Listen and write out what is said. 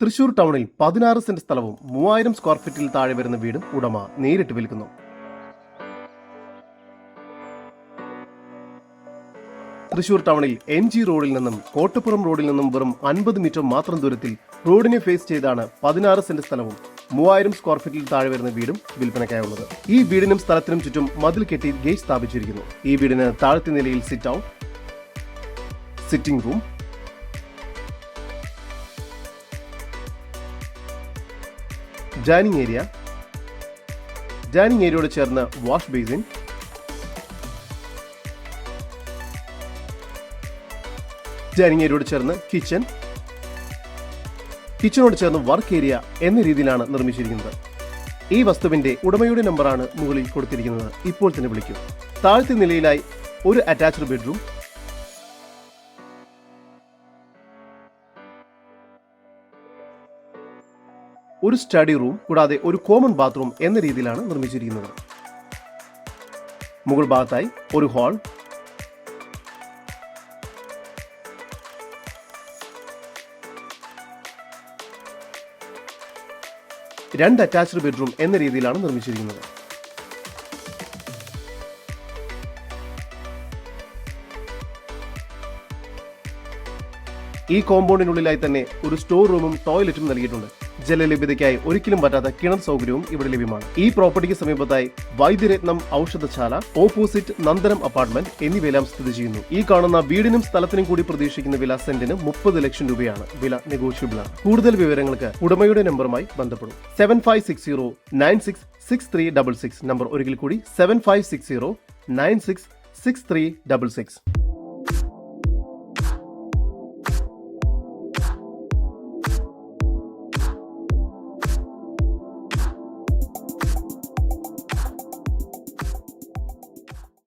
തൃശൂർ ടൗണിൽ പതിനാറ് സെന്റ് സ്ഥലവും മൂവായിരം സ്ക്വയർ ഫീറ്റിൽ താഴെ വരുന്ന വീടും ഉടമ നേരിട്ട് വിൽക്കുന്നു. തൃശൂർ ടൗണിൽ എം ജി റോഡിൽ നിന്നും കോട്ടപ്പുറം റോഡിൽ നിന്നും വെറും അൻപത് മീറ്റർ മാത്രം ദൂരത്തിൽ റോഡിനെ ഫേസ് ചെയ്താണ് പതിനാറ് സെന്റ് സ്ഥലവും മൂവായിരം സ്ക്വയർ ഫീറ്റിൽ താഴെ വരുന്ന വീടും വിൽപ്പനയ്ക്കായുള്ളത്. ഈ വീടിനും സ്ഥലത്തിനും ചുറ്റും മതിൽ കെട്ടി ഗേറ്റ് സ്ഥാപിച്ചിരിക്കുന്നു. ഈ വീടിന് താഴത്തെ നിലയിൽ sit out sitting room dining area dining ഏരിയയോട് ചേർന്ന് വാഷ് ബേസിൻ ഡൈനിങ് ഏരിയയോട് ചേർന്ന് കിച്ചൺ കിച്ചണോട് ചേർന്ന് വർക്ക് ഏരിയ എന്ന രീതിയിലാണ് നിർമ്മിച്ചിരിക്കുന്നത്. ഈ വസ്തുവിന്റെ ഉടമയുടെ നമ്പറാണ് മുകളിൽ കൊടുത്തിരിക്കുന്നത്. ഇപ്പോൾ തന്നെ വിളിക്കൂ. താഴത്തെ നിലയിലായി ഒരു അറ്റാച്ച്ഡ് ബെഡ്റൂം ഒരു സ്റ്റഡി റൂം കൂടാതെ ഒരു കോമൺ ബാത്റൂം എന്ന രീതിയിലാണ് നിർമ്മിച്ചിരിക്കുന്നത്. മുകൾ ഭാഗത്തായി ഒരു ഹാൾ രണ്ട് അറ്റാച്ച്ഡ് ബെഡ്റൂം എന്ന രീതിയിലാണ് നിർമ്മിച്ചിരിക്കുന്നത്. ഈ കോമ്പൗണ്ടിനുള്ളിലായി തന്നെ ഒരു സ്റ്റോർ റൂമും ടോയ്ലറ്റും നൽകിയിട്ടുണ്ട്. ജലലഭ്യതയ്ക്കായി ഒരിക്കലും പറ്റാത്ത കിണർ സൗകര്യവും ഇവിടെ ലഭ്യമാണ്. ഈ പ്രോപ്പർട്ടിക്ക് സമീപത്തായി വൈദ്യരത്നം ഔഷധശാല ഓപ്പോസിറ്റ് നന്ദനം അപ്പാർട്ട്മെന്റ് എന്നിവയെല്ലാം സ്ഥിതി ചെയ്യുന്നു. ഈ കാണുന്ന വീടിനും സ്ഥലത്തിനും കൂടി പ്രതീക്ഷിക്കുന്ന വില സെന്റിന് മുപ്പത് ലക്ഷം രൂപയാണ്. വില നെഗോഷ്യബിൾ ആണ് കൂടുതൽ വിവരങ്ങൾക്ക് ഉടമയുടെ നമ്പറുമായി ബന്ധപ്പെടും. Seven five six zero nine six six three double six. Number ഒരിക്കൽ കൂടി seven five six zero nine six six three double six.